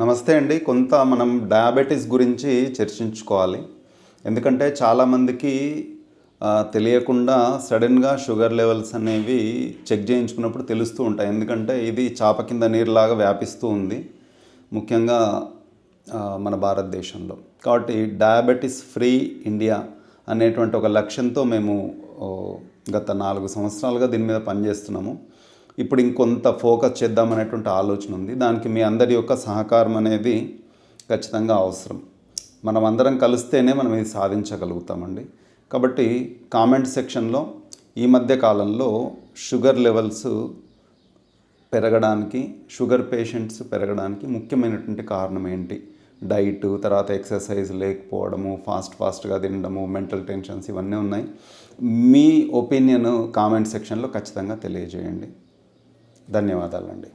నమస్తే అండి. కొంత మనం డయాబెటీస్ గురించి చర్చించుకోవాలి. ఎందుకంటే చాలామందికి తెలియకుండా సడన్గా షుగర్ లెవెల్స్ అనేవి చెక్ చేయించుకున్నప్పుడు తెలుస్తూ ఉంటాయి. ఎందుకంటే ఇది చాప కింద నీరులాగా వ్యాపిస్తూ ఉంది. ముఖ్యంగా మన భారతదేశంలో. కాబట్టి డయాబెటీస్ ఫ్రీ ఇండియా అనేటువంటి ఒక లక్ష్యంతో మేము గత నాలుగు సంవత్సరాలుగా దీని మీద పనిచేస్తున్నాము. ఇప్పుడు ఇంకొంత ఫోకస్ చేద్దామనేటువంటి ఆలోచన ఉంది. దానికి మీ అందరి యొక్క సహకారం అనేది ఖచ్చితంగా అవసరం. మనం అందరం కలిస్తేనే మనం ఇది సాధించగలుగుతామండి. కాబట్టి కామెంట్ సెక్షన్లో ఈ మధ్య కాలంలో షుగర్ లెవెల్స్ పెరగడానికి షుగర్ పేషెంట్స్ పెరగడానికి ముఖ్యమైనటువంటి కారణం ఏంటి? డైట్ తర్వాత ఎక్సర్సైజ్ లేకపోవడము ఫాస్ట్ ఫాస్ట్గా తినడము మెంటల్ టెన్షన్స్ ఇవన్నీ ఉన్నాయి. మీ ఒపీనియన్ కామెంట్ సెక్షన్లో ఖచ్చితంగా తెలియజేయండి. ధన్యవాదాలండి.